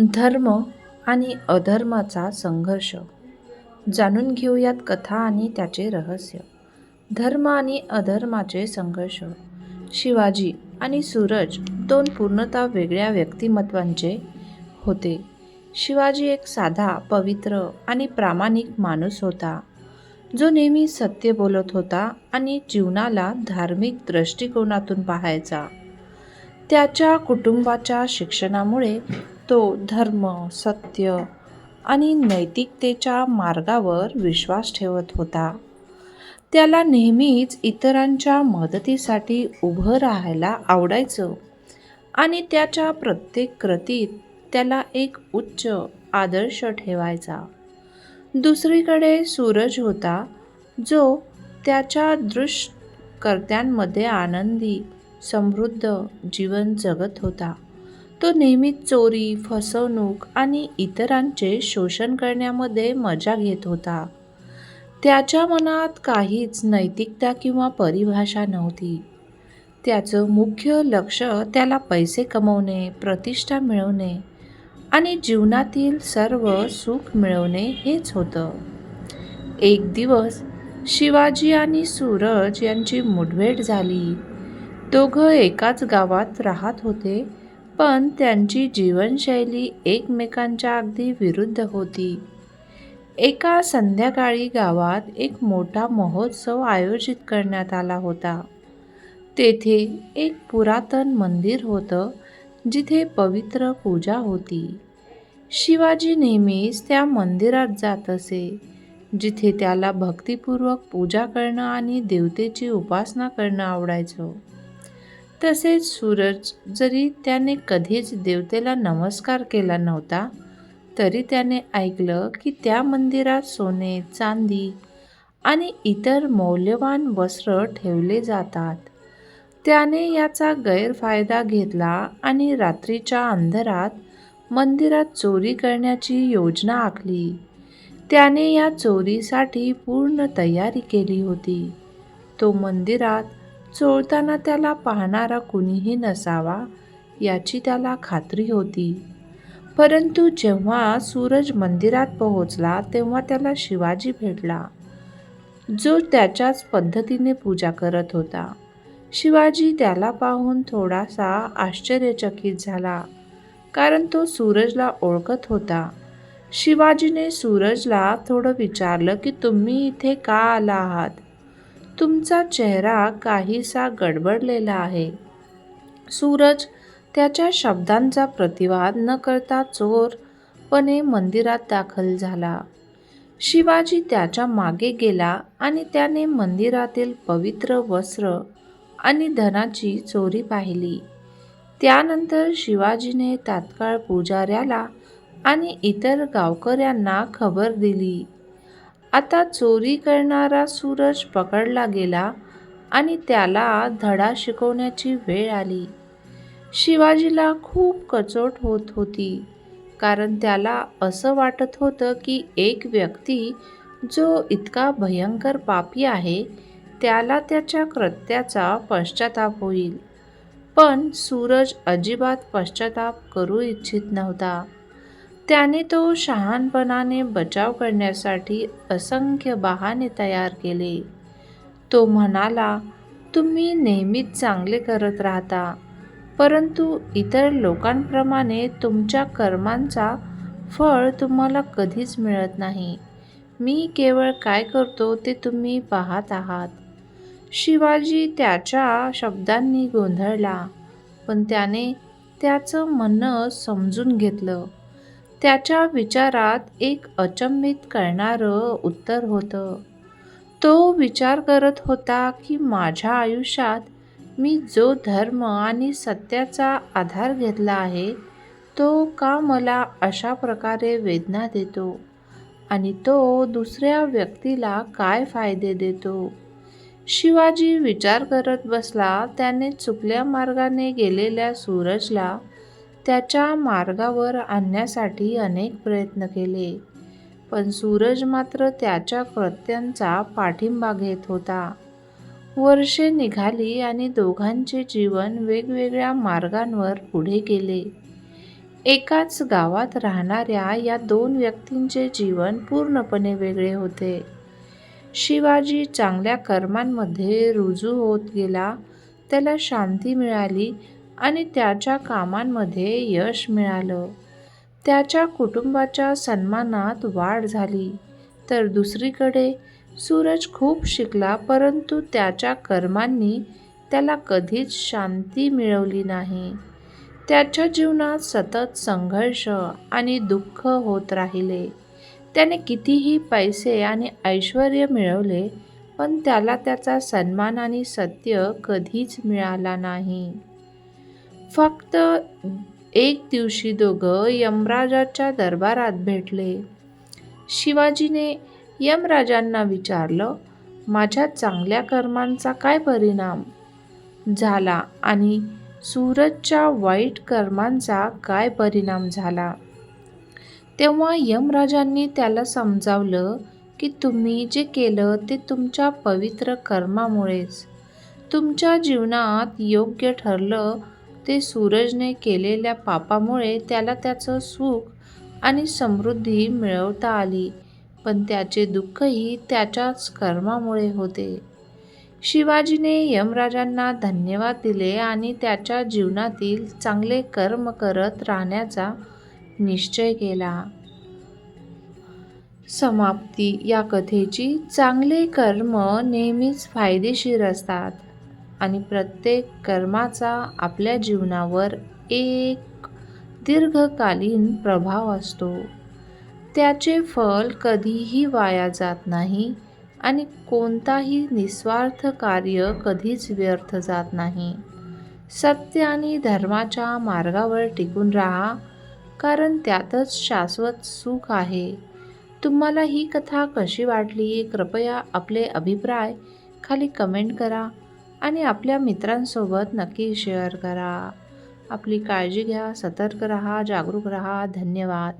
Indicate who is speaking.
Speaker 1: धर्म आणि अधर्माचा संघर्ष. जाणून घेऊयात कथा आणि त्याचे रहस्य. धर्म आणि अधर्माचे संघर्ष. शिवाजी आणि सूरज दोन पूर्णतः वेगळ्या व्यक्तिमत्वांचे होते. शिवाजी एक साधा पवित्र आणि प्रामाणिक माणूस होता. जो नेहमी सत्य बोलत होता आणि जीवनाला धार्मिक दृष्टिकोनातून पाहायचा. त्याच्या कुटुंबाच्या शिक्षणामुळे तो धर्म सत्य आणि नैतिकतेच्या मार्गावर विश्वास ठेवत होता. त्याला नेहमीच इतरांच्या मदतीसाठी उभं राहायला आवडायचं आणि त्याच्या प्रत्येक कृतीत त्याला एक उच्च आदर्श ठेवायचा. दुसरीकडे सूरज होता जो त्याच्या दृष्टकर्त्यांमध्ये आनंदी समृद्ध जीवन जगत होता. तो नेहमीच चोरी फसवणूक आणि इतरांचे शोषण करण्यामध्ये मजा घेत होता. त्याच्या मनात काहीच नैतिकता किंवा परिभाषा नव्हती. त्याचं मुख्य लक्ष त्याला पैसे कमवणे प्रतिष्ठा मिळवणे आणि जीवनातील सर्व सुख मिळवणे हेच होतं. एक दिवस शिवाजी आणि सूरज यांची मुठभेट झाली. दोघं एकाच गावात राहत होते. पण त्यांची जीवनशैली एकमेकांच्या अगदी विरुद्ध होती. एका संध्याकाळी गावात एक मोठा महोत्सव आयोजित करण्यात आला होता. तेथे एक पुरातन मंदिर होतं जिथे पवित्र पूजा होती. शिवाजी नेहमीच त्या मंदिरात जात असे जिथे त्याला भक्तिपूर्वक पूजा करणं आणि देवतेची उपासना करणं आवडायचं. तसेच सूरज जरी त्याने कधीच देवतेला नमस्कार केला नव्हता तरी त्याने ऐकलं की त्या मंदिरात सोने चांदी आणि इतर मौल्यवान वस्त्र ठेवले जातात. त्याने याचा गैरफायदा घेतला आणि रात्रीच्या अंधारात मंदिरात चोरी करण्याची योजना आखली. त्याने या चोरीसाठी पूर्ण तयारी केली होती. तो मंदिरात चोळताना त्याला पाहणारा कुणीही नसावा याची त्याला खात्री होती. परंतु जेव्हा सूरज मंदिरात पोहोचला तेव्हा त्याला शिवाजी भेटला. जो त्याच्याच पद्धतीने पूजा करत होता. शिवाजी त्याला पाहून थोडासा आश्चर्यचकित झाला कारण तो सूरजला ओळखत होता. शिवाजीने सूरजला थोडं विचारलं की तुम्ही इथे का आला आहात? तुमचा चेहरा काहीसा गडबडलेला आहे. सूरज त्याच्या शब्दांचा प्रतिवाद न करता चोरपणे मंदिरात दाखल झाला. शिवाजी त्याच्यामागे गेला आणि त्याने मंदिरातील पवित्र वस्त्र आणि धनाची चोरी पाहिली. त्यानंतर शिवाजीने तात्काळ पुजाऱ्याला आणि इतर गावकऱ्यांना खबर दिली. आता चोरी करणारा सूरज पकडला गेला आणि त्याला धडा शिकवण्याची वेळ आली. शिवाजीला खूप कचोट होत होती कारण त्याला असं वाटत होतं की एक व्यक्ती जो इतका भयंकर पापी आहे त्याला त्याच्या कृत्याचा पश्चाताप होईल. पण सूरज अजिबात पश्चाताप करू इच्छित नव्हता. त्याने तो शहाणपणाने बचाव करण्यासाठी असंख्य बहाणे तयार केले. तो म्हणाला तुम्ही नेहमीच चांगले करत राहता परंतु इतर लोकांप्रमाणे तुमच्या कर्मांचा फळ तुम्हाला कधीच मिळत नाही. मी केवळ काय करतो ते तुम्ही पाहत आहात. शिवाजी त्याच्या शब्दांनी गोंधळला पण त्याने त्याचं म्हणणं समजून घेतलं. त्याच्या विचारात एक अचंबित करणारं उत्तर होतं. तो विचार करत होता की माझ्या आयुष्यात मी जो धर्म आणि सत्याचा आधार घेतला आहे तो का मला अशा प्रकारे वेदना देतो आणि तो दुसऱ्या व्यक्तीला काय फायदे देतो? शिवाजी विचार करत बसला त्याने चुकल्या मार्गाने गेलेल्या सूरजला त्याच्या मार्गावर आणण्यासाठी अनेक प्रयत्न केले. पण सूरज मात्र त्याच्या कृत्यांचा पाठिंबा घेत होता. वर्षे निघाली आणि दोघांचे जीवन वेगवेगळ्या मार्गांवर पुढे गेले. एकाच गावात राहणाऱ्या या दोन व्यक्तींचे जीवन पूर्णपणे वेगळे होते. शिवाजी चांगल्या कर्मांमध्ये रुजू होत गेला. त्याला शांती मिळाली. आणि त्याच्या कामांमध्ये यश मिळालं. त्याच्या कुटुंबाच्या सन्मानात वाढ झाली. तर दुसरीकडे सूरज खूप शिकला परंतु त्याच्या कर्मांनी त्याला कधीच शांती मिळवली नाही. त्याच्या जीवनात सतत संघर्ष आणि दुःख होत राहिले. त्याने कितीही पैसे आणि ऐश्वर मिळवले पण त्याला त्याचा सन्मान आणि सत्य कधीच मिळाला नाही. फक्त एक दिवशी दोघं यमराजाच्या दरबारात भेटले. शिवाजीने यमराजांना विचारलं माझ्या चांगल्या कर्मांचा काय परिणाम झाला आणि सूरजच्या वाईट कर्मांचा काय परिणाम झाला? तेव्हा यमराजांनी त्याला समजावलं की तुम्ही जे केलं ते तुमच्या पवित्र कर्मामुळेच. तुमच्या जीवनात योग्य ठरलं ते सूरजने केलेल्या पापामुळे त्याला त्याचं सुख आणि समृद्धी मिळवता आली पण त्याचे दुःखही त्याच्याच कर्मामुळे होते. शिवाजीने यमराजांना धन्यवाद दिले आणि त्याच्या जीवनातील चांगले कर्म करत राहण्याचा निश्चय केला. समाप्ती. या कथेची चांगले कर्म नेहमीच फायदेशीर असतात. आणि प्रत्येक कर्माचा आपल्या जीवनावर एक दीर्घकालीन प्रभाव असतो. त्याचे फल कधीही वाया जात नाही आणि कोणताही निस्वार्थ कार्य कधीच व्यर्थ जात नाही. सत्य आणि धर्माच्या मार्गावर टिकून राहा कारण त्यातच शाश्वत सुख आहे. तुम्हाला ही कथा कशी वाटली? कृपया आपले अभिप्राय खाली कमेंट करा. आणि आपल्या मित्रांसोबत नक्की शेअर करा. आपली काळजी घ्या सतर्क रहा जागरूक रहा. धन्यवाद.